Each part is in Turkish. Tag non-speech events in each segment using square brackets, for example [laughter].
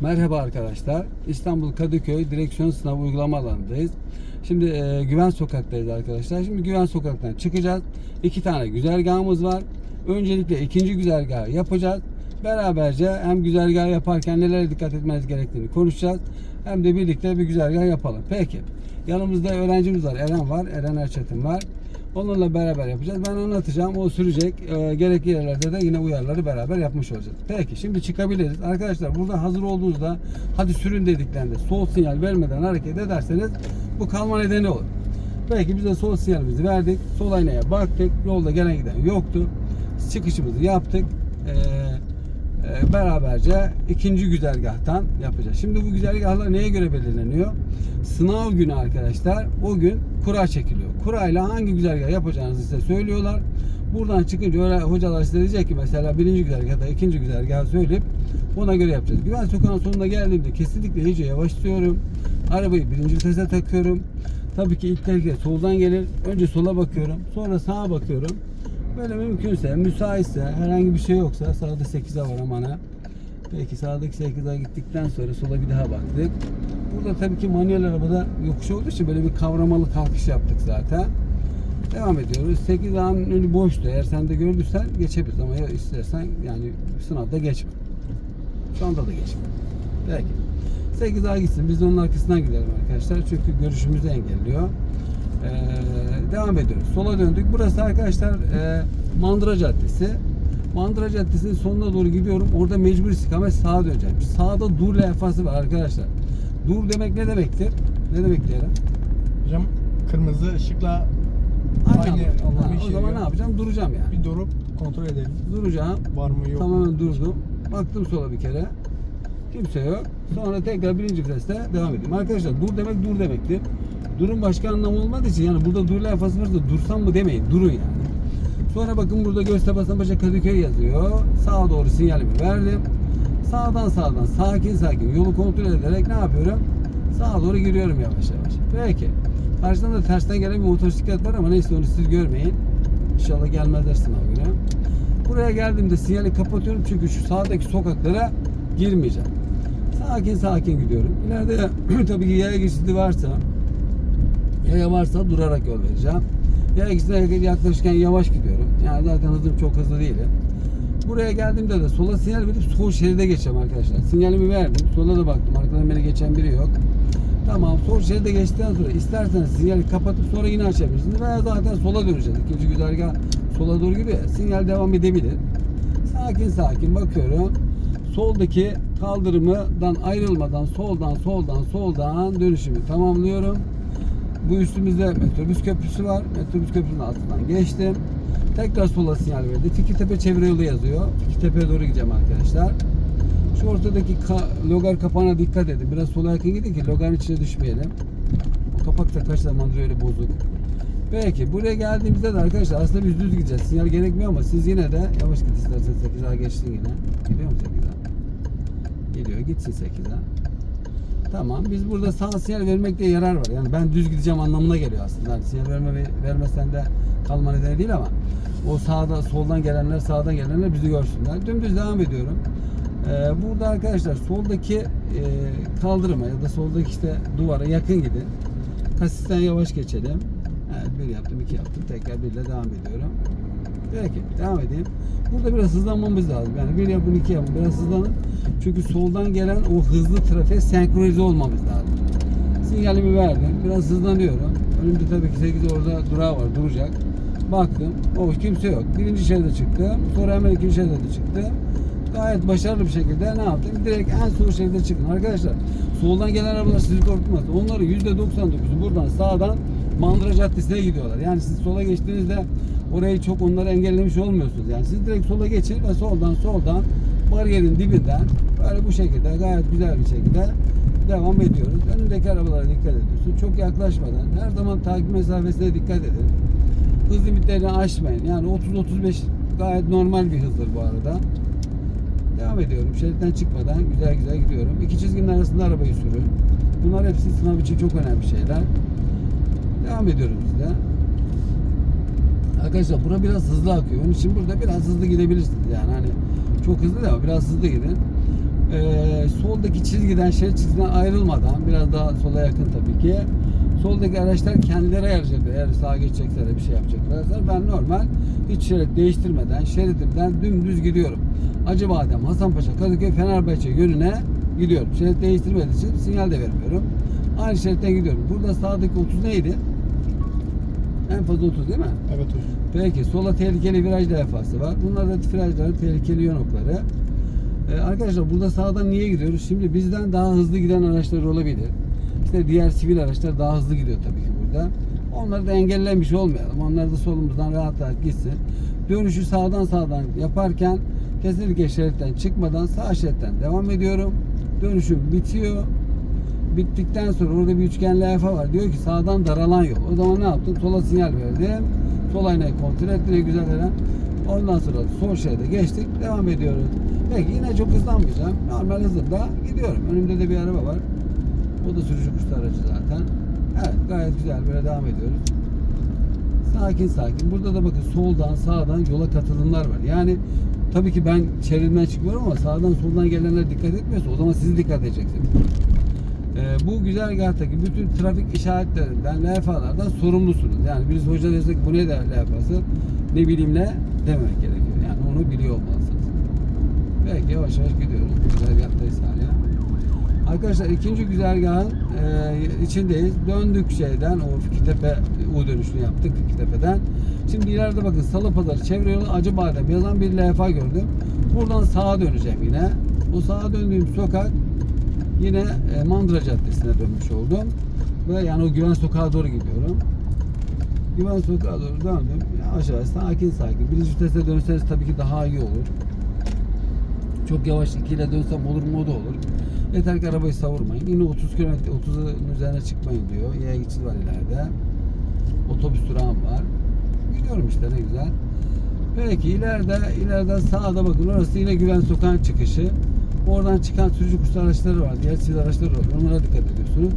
Merhaba arkadaşlar. İstanbul Kadıköy direksiyon sınavı uygulama alanındayız. Şimdi e, Güven Sokak'tayız arkadaşlar. Şimdi Güven Sokak'tan çıkacağız. İki tane güzergahımız var. Öncelikle ikinci güzergahı yapacağız. Beraberce hem güzergah yaparken nelere dikkat etmeniz gerektiğini konuşacağız. Hem de birlikte bir güzergah yapalım. Peki. Yanımızda öğrencimiz var. Eren var. Eren Erçetin var. Onunla beraber yapacağız. Ben anlatacağım. O sürecek. E, gerekli yerlerde de yine uyarıları beraber yapmış olacağız. Peki şimdi çıkabiliriz. Arkadaşlar burada hazır olduğunuzda hadi sürün dediklerinde sol sinyal vermeden hareket ederseniz bu kalma nedeni olur. Belki biz de sol sinyalimizi verdik. Sol aynaya baktık. Yolda gelen giden yoktu. Çıkışımızı yaptık. Ee, e, beraberce ikinci güzergahtan yapacağız. Şimdi bu güzergahlar neye göre belirleniyor? Sınav günü arkadaşlar o gün kura çekiliyor. Kurayla hangi güzergah yapacağınızı size söylüyorlar. Buradan çıkınca hocalar size diyecek ki mesela birinci güzergahda ikinci güzergahı söyleyip ona göre yapacağız. Güven sokağın sonuna geldiğimde kesinlikle iyice yavaşlıyorum. Arabayı birinci vitese takıyorum. Tabii ki ilk tehlike soldan gelir. Önce sola bakıyorum. Sonra sağa bakıyorum. Böyle mümkünse, müsaitse, herhangi bir şey yoksa sağda 8'e var amana. Peki sağdaki 8'e gittikten sonra sola bir daha baktık. Burada tabii ki manuel arabada yokuş olduğu için böyle bir kavramalı kalkış yaptık zaten. Devam ediyoruz. 8 A'nın önü boştu. Eğer sen de gördüysen geçebiliriz ama ya istersen yani sınavda geçme. Şu anda da geçme. Peki. 8 A gitsin. Biz de onun arkasından gidelim arkadaşlar. Çünkü görüşümüzü engelliyor. Ee, devam ediyoruz. Sola döndük. Burası arkadaşlar e, Mandıra Caddesi. Mandıra Caddesi'nin sonuna doğru gidiyorum. Orada mecbur istikamet sağa döneceğim. Sağda dur levhası var arkadaşlar. Dur demek ne demektir? Ne demek diyelim? Hocam kırmızı ışıkla Aynı, Aynı anlamı Ha, o zaman ne yapacağım? Duracağım yani. bir durup kontrol edelim. Duracağım. Var mı yok mu? Tamamen durdum. Baktım sola bir kere. Kimse yok. Sonra tekrar birinci viteste devam edeyim. Arkadaşlar dur demek dur demektir. Durun başka anlamı olmadığı için yani burada dur lafası varsa dursam mı demeyin. Durun yani. Sonra bakın burada Göztepe Paşa Kadıköy yazıyor. Sağa doğru sinyalimi verdim. Sağdan sağdan sakin sakin yolu kontrol ederek ne yapıyorum? Sağa doğru giriyorum yavaş yavaş. Peki. Karşıdan da tersten gelen bir motosiklet var ama neyse onu siz görmeyin. İnşallah gelmezler sınav günü. Buraya geldiğimde sinyali kapatıyorum çünkü şu sağdaki sokaklara girmeyeceğim. Sakin sakin gidiyorum. İleride [clears throat] tabii ki yaya geçidi varsa yaya varsa durarak yol vereceğim. Yaya geçidine yaklaşırken yavaş gidiyorum. Yani zaten hızım çok hızlı değilim. Buraya geldiğimde de sola sinyal verip sol şeride geçeceğim arkadaşlar. Sinyalimi verdim. Sola da baktım. Arkadan beni geçen biri yok. Tamam sol şeride geçtikten sonra isterseniz sinyali kapatıp sonra yine açabilirsiniz. Veya zaten sola döneceğiz. İkinci güzergah sola doğru ya. Sinyal devam edebilir. Sakin sakin bakıyorum. Soldaki kaldırımdan ayrılmadan soldan soldan soldan dönüşümü tamamlıyorum. Bu üstümüzde metrobüs köprüsü var. Metrobüs köprüsünün altından geçtim. Tekrar sola sinyal verdi. Fikirtepe çevre yolu yazıyor. Fikirtepe'ye doğru gideceğim arkadaşlar. Şu ortadaki ka- logar kapağına dikkat edin. Biraz sola yakın gidin ki logarın içine düşmeyelim. O kapak da kaç zamandır öyle bozuk. Peki buraya geldiğimizde de arkadaşlar aslında biz düz gideceğiz. Sinyal gerekmiyor ama siz yine de yavaş git istersen 8'e geçtin yine. Gidiyor mu 8'e? Gidiyor gitsin 8'e. Tamam. Biz burada sağ sinyal vermekte yarar var. Yani ben düz gideceğim anlamına geliyor aslında. Yani sinyal verme vermesen de kalma nedeni değil ama o sağda soldan gelenler sağdan gelenler bizi görsünler. Dümdüz devam ediyorum. Ee, burada arkadaşlar soldaki e, kaldırıma ya da soldaki işte duvara yakın gidin. Kasisten yavaş geçelim. Evet bir yaptım iki yaptım. Tekrar birle devam ediyorum. Peki devam edeyim. Burada biraz hızlanmamız lazım. Yani bir yapın iki yapın biraz hızlanın. Çünkü soldan gelen o hızlı trafiğe senkronize olmamız lazım. Sinyalimi verdim. Biraz hızlanıyorum. Önümde tabii ki 8 orada durağı var. Duracak. Baktım. O kimse yok. Birinci şeride çıktım. Sonra hemen ikinci şeride de çıktım. Gayet başarılı bir şekilde ne yaptım? Direkt en son şeride çıktım. Arkadaşlar soldan gelen arabalar sizi korkutmasın. Onların %99'u buradan sağdan Mandıra Caddesi'ne gidiyorlar. Yani siz sola geçtiğinizde orayı çok onları engellemiş olmuyorsunuz. Yani siz direkt sola geçin ve soldan soldan bariyerin dibinden böyle bu şekilde gayet güzel bir şekilde devam ediyoruz. Önündeki arabalara dikkat ediyorsun. Çok yaklaşmadan her zaman takip mesafesine dikkat edin. Hız limitlerini aşmayın. Yani 30-35 gayet normal bir hızdır bu arada. Devam ediyorum. Şeritten çıkmadan güzel güzel gidiyorum. İki çizginin arasında arabayı sürün. Bunlar hepsi sınav için çok önemli şeyler. Devam ediyoruz biz de. Arkadaşlar bura biraz hızlı akıyor. Onun için burada biraz hızlı gidebilirsiniz yani hani çok hızlı ama biraz hızlı gidin. Ee, soldaki çizgiden şerit çizgiden ayrılmadan biraz daha sola yakın tabii ki. Soldaki araçlar kendileri ayarlayacaklar. Eğer sağa geçecekler bir şey yapacaklarsa ben normal hiç şerit değiştirmeden şeridimden dümdüz gidiyorum. Acıbadem, Hasanpaşa, Kadıköy, Fenerbahçe yönüne gidiyorum. Şerit değiştirmediği için sinyal de vermiyorum. Aynı şeritten gidiyorum. Burada sağdaki 30 neydi? En fazla 30 değil mi? Evet hocam. Peki sola tehlikeli viraj levhası var. Bunlar da virajların tehlikeli yön okları. Ee, arkadaşlar burada sağdan niye gidiyoruz? Şimdi bizden daha hızlı giden araçlar olabilir. İşte diğer sivil araçlar daha hızlı gidiyor tabii ki burada. Onları da engellemiş olmayalım. Onlar da solumuzdan rahat rahat gitsin. Dönüşü sağdan sağdan yaparken kesinlikle şeritten çıkmadan sağ şeritten devam ediyorum. Dönüşüm bitiyor. Bittikten sonra orada bir üçgen levha var. Diyor ki sağdan daralan yol. O zaman ne yaptım? Sola sinyal verdim. Sol aynayı kontrol ne güzel veren. Ondan sonra sol şeride geçtik. Devam ediyoruz. Peki yine çok hızlanmayacağım. Normal hızımda gidiyorum. Önümde de bir araba var. O da sürücü kuşlu aracı zaten. Evet gayet güzel böyle devam ediyoruz. Sakin sakin. Burada da bakın soldan sağdan yola katılımlar var. Yani tabii ki ben çevremden çıkmıyorum ama sağdan soldan gelenler dikkat etmiyorsa o zaman siz dikkat edeceksiniz. Ee, bu güzergahtaki bütün trafik işaretlerinden, levhalardan sorumlusunuz. Yani biz hoca desek bu ne der levhası ne bileyim ne dememek gerekiyor. Yani onu biliyor olmalısınız. Peki yavaş yavaş gidiyoruz. Güzergahtayız hala. Arkadaşlar ikinci güzergahın e, içindeyiz. Döndük şeyden o Fikirtepe U dönüşünü yaptık Fikirtepe'den. Şimdi ileride bakın Salı Pazarı çevre yolu Acıbadem yazan bir levha gördüm. Buradan sağa döneceğim yine. O sağa döndüğüm sokak yine e, Mandıra Caddesi'ne dönmüş oldum. Ve yani o Güven Sokağa doğru gidiyorum. Güven Sokağa doğru döndüm. Yavaş sakin sakin. Birinci vitese dönseniz tabii ki daha iyi olur. Çok yavaş ikiyle dönsem olur mu o da olur. Yeter ki arabayı savurmayın. Yine 30 km 30'un üzerine çıkmayın diyor. Yaya geçidi var ileride. Otobüs durağım var. Gidiyorum işte ne güzel. Peki ileride ileriden sağda bakın orası yine Güven Sokağı'nın çıkışı. Oradan çıkan sürücü kuşlu araçları var. Diğer sivil araçları var. Onlara dikkat ediyorsunuz.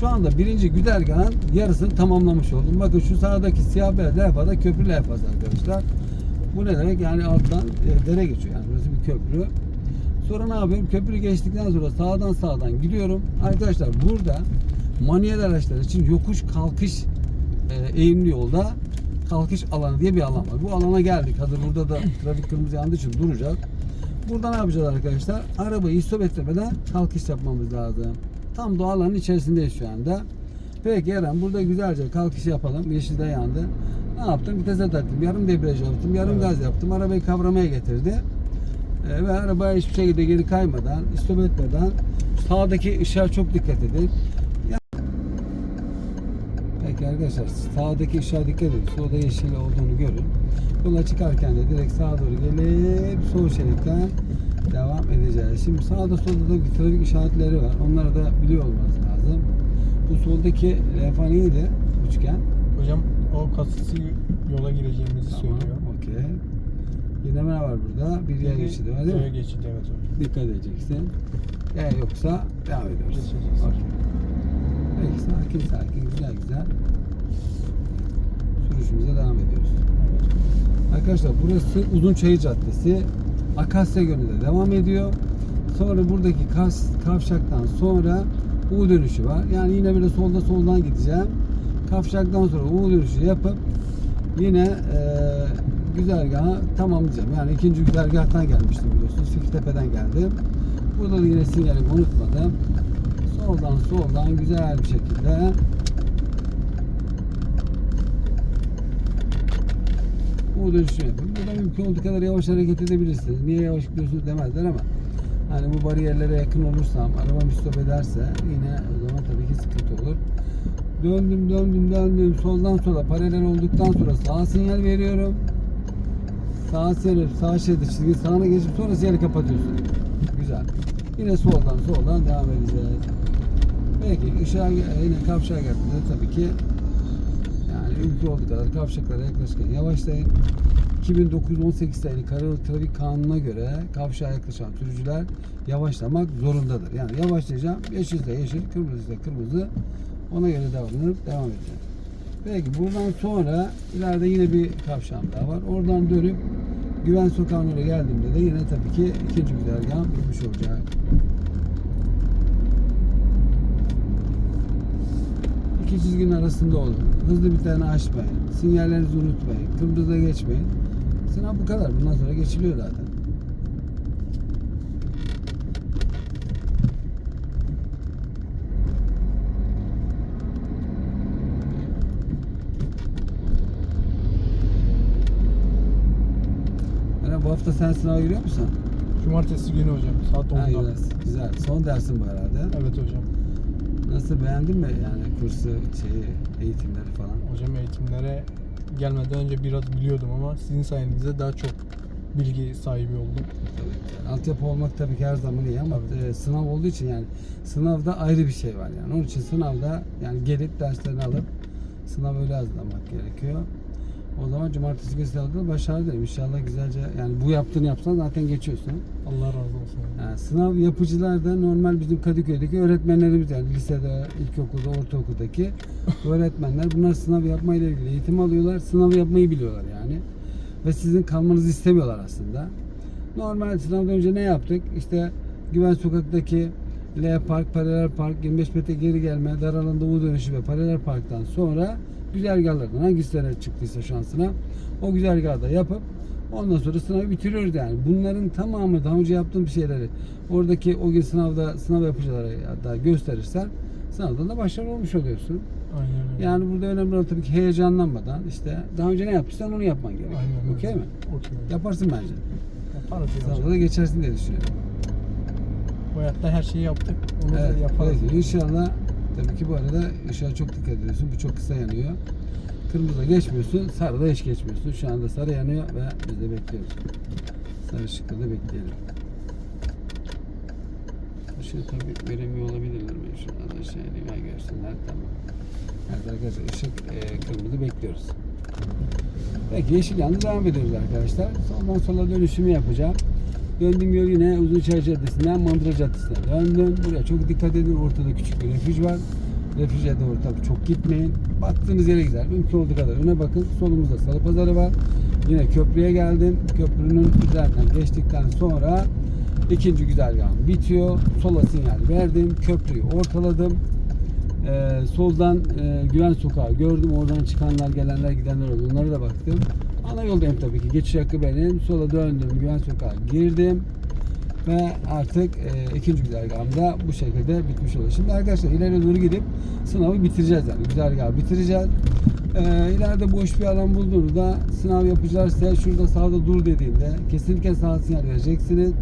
Şu anda birinci güzergahın yarısını tamamlamış oldum. Bakın şu sağdaki siyah beyaz levhada köprü levhası arkadaşlar. Bu ne demek? Yani alttan e, dere geçiyor. Yani burası bir köprü. Sonra ne yapıyorum? Köprü geçtikten sonra sağdan sağdan gidiyorum. Arkadaşlar burada manuel araçlar için yokuş kalkış e, eğimli yolda kalkış alanı diye bir alan var. Bu alana geldik. Hazır burada da trafik kırmızı yandığı için duracak. Burada ne yapacağız arkadaşlar? Arabayı stop etmeden kalkış yapmamız lazım. Tam da alanın içerisindeyiz şu anda. Peki Eren burada güzelce kalkış yapalım. Yeşilde yandı. Ne yaptım? Vitese taktım. Yarım debriyaj yaptım. Yarım Evet. gaz yaptım. Arabayı kavramaya getirdi. Ee, ve arabaya hiçbir şekilde geri kaymadan, stop etmeden sağdaki ışığa çok dikkat edin. Peki arkadaşlar sağdaki ışığa dikkat edin. Solda yeşil olduğunu görün. Yola çıkarken de direkt sağa doğru gelip sol şeritten devam edeceğiz. Şimdi sağda solda da trafik işaretleri var. Onları da biliyor olmanız lazım. Bu soldaki levha neydi? Üçgen. Hocam o kasası yola gireceğimizi Tamam. söylüyor. Okey. Yine ne var burada? Bir yer geçidi var değil Yaya mi? geçidi evet hocam. Dikkat edeceksin. Eğer yoksa devam ediyoruz. Geçeceğiz. Okey. Peki sakin sakin güzel güzel sürüşümüze devam ediyoruz. Arkadaşlar burası Uzunçayır Caddesi. Akasya yönünde devam ediyor. Sonra buradaki kas, kavşaktan sonra U dönüşü var. Yani yine böyle solda soldan gideceğim. Kavşaktan sonra U dönüşü yapıp yine e, güzergahı tamamlayacağım. Yani ikinci güzergahtan gelmiştim biliyorsunuz. Fikirtepe'den geldim. Burada da yine sinyalimi unutmadım. Soldan soldan güzel bir şekilde o dönüşü yapın. Burada mümkün olduğu kadar yavaş hareket edebilirsiniz. Niye yavaş gidiyorsunuz demezler ama hani bu bariyerlere yakın olursam, arabam stop ederse yine o zaman tabii ki sıkıntı olur. Döndüm, döndüm, döndüm. Soldan sola paralel olduktan sonra sağ sinyal veriyorum. Sağ sinyal, sağ şeridi çizgi sağına geçip sonra sinyali kapatıyorsun. Güzel. Yine soldan soldan devam edeceğiz. Peki ışığa yine kavşağa geldiğinde tabii ki mümkün olduğu kavşaklara yaklaşırken yavaşlayın. 2918 sayılı Karayolu Trafik Kanunu'na göre kavşağa yaklaşan sürücüler yavaşlamak zorundadır. Yani yavaşlayacağım. Yeşilse yeşil, kırmızıysa kırmızı. Ona göre davranıp devam edeceğim. Peki buradan sonra ileride yine bir kavşağım daha var. Oradan dönüp Güven Sokağı'na geldiğimde de yine tabii ki ikinci güzergahım bitmiş olacak. İki çizginin arasında olun. Hızlı bir tane açmayın. Sinyallerinizi unutmayın. Kırmızıda geçmeyin. Sınav bu kadar. Bundan sonra geçiliyor zaten. Yani bu hafta sen sınava giriyor musun? Cumartesi günü hocam saat 10'da. Ha, güzel, güzel. Son dersin bu herhalde. Evet hocam. Nasıl beğendin mi yani kursu, şeyi, eğitimleri falan? Hocam eğitimlere gelmeden önce biraz biliyordum ama sizin sayenizde daha çok bilgi sahibi oldum. Tabii. Yani altyapı olmak tabii ki her zaman iyi ama e, sınav olduğu için yani sınavda ayrı bir şey var yani. Onun için sınavda yani gelip derslerini alıp sınav öyle hazırlamak gerekiyor. O zaman cumartesi günü sınavda başarılı dilerim. İnşallah güzelce yani bu yaptığını yapsan zaten geçiyorsun. Allah razı olsun. Yani sınav yapıcılar da normal bizim Kadıköy'deki öğretmenlerimiz yani lisede, ilkokulda, ortaokuldaki [laughs] öğretmenler bunlar sınav yapmayla ilgili eğitim alıyorlar. Sınav yapmayı biliyorlar yani. Ve sizin kalmanızı istemiyorlar aslında. Normal sınavdan önce ne yaptık? İşte Güven Sokak'taki L Park, Paralel Park, 25 metre geri gelme, dar alanda U dönüşü ve Paralel Park'tan sonra güzergahlardan hangisine çıktıysa şansına o güzergahda yapıp ondan sonra sınavı bitiriyoruz yani. Bunların tamamı daha önce yaptığım bir şeyleri oradaki o gün sınavda sınav yapıcılara da gösterirsen sınavdan da başarılı olmuş oluyorsun. Aynen öyle. Yani burada önemli olan tabii ki heyecanlanmadan işte daha önce ne yaptıysan onu yapman gerekiyor. Aynen. Okey mi? Okey. Yaparsın bence. Yaparız ya Sınavda da geçersin diye düşünüyorum. Bu hayatta her şeyi yaptık. Onu Evet, da yaparız. peki. İnşallah tabii ki bu arada ışığa çok dikkat ediyorsun. Bu çok kısa yanıyor. Kırmızıda geçmiyorsun, sarıda hiç geçmiyorsun. Şu anda sarı yanıyor ve biz de bekliyoruz. Sarı ışıkta da bekleyelim. Işığı tabii veremiyor olabilirler. Ben şuradan aşağı ineyim. Ha, görsünler. Tamam. Evet arkadaşlar ışık e, kırmızı bekliyoruz. Peki yeşil yandı devam ediyoruz arkadaşlar. Soldan sola dönüşümü yapacağım. Döndüm yol yine Uzunçay Caddesi'nden Mandıra Caddesi'ne döndüm. Buraya çok dikkat edin. Ortada küçük bir refüj var. Refüje doğru tabii çok gitmeyin. Baktığınız yere gider. Mümkün olduğu kadar öne bakın. Solumuzda Salı Pazarı var. Yine köprüye geldim. Köprünün üzerinden geçtikten sonra ikinci güzergahım bitiyor. Sola sinyal verdim. Köprüyü ortaladım. Ee, soldan e, Güven Sokağı gördüm. Oradan çıkanlar, gelenler, gidenler oldu. Onlara da baktım. Ana yoldayım tabii ki. Geçiş hakkı benim. Sola döndüm. Güven Sokağı girdim. Ve artık e, ikinci güzergahımda bu şekilde bitmiş oluyor. Şimdi arkadaşlar ileri doğru gidip sınavı bitireceğiz yani. Güzergahı bitireceğiz. E, ileride boş bir alan bulduğunuzda sınav yapıcılar size şurada sağda dur dediğinde kesinlikle sağ sinyal vereceksiniz.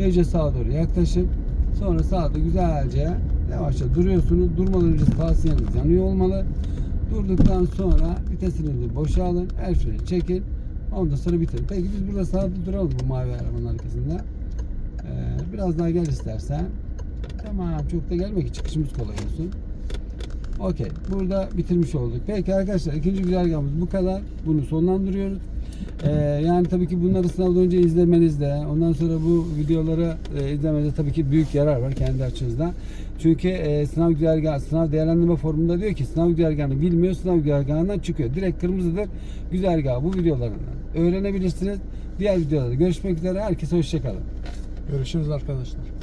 İyice sağa doğru yaklaşıp sonra sağda güzelce yavaşça duruyorsunuz. Durmadan önce sağ sinyaliniz yanıyor olmalı. Durduktan sonra vitesinizi boşa alın. El freni çekin. Ondan sonra bitirin. Peki biz burada sağda duralım bu mavi arabanın arkasında. Ee, biraz daha gel istersen. Tamam çok da gelme ki çıkışımız kolay olsun. Okey. Burada bitirmiş olduk. Peki arkadaşlar ikinci güzergahımız bu kadar. Bunu sonlandırıyoruz. Ee, yani tabii ki bunları sınavdan önce izlemenizde, ondan sonra bu videoları e, izlemenizde tabii ki büyük yarar var kendi açınızdan. Çünkü e, sınav güzergahı, sınav değerlendirme formunda diyor ki sınav güzergahını bilmiyor, sınav güzergahından çıkıyor. Direkt kırmızıdır güzergahı bu videolarından öğrenebilirsiniz. Diğer videolarda görüşmek üzere. Herkese hoşçakalın. Görüşürüz arkadaşlar.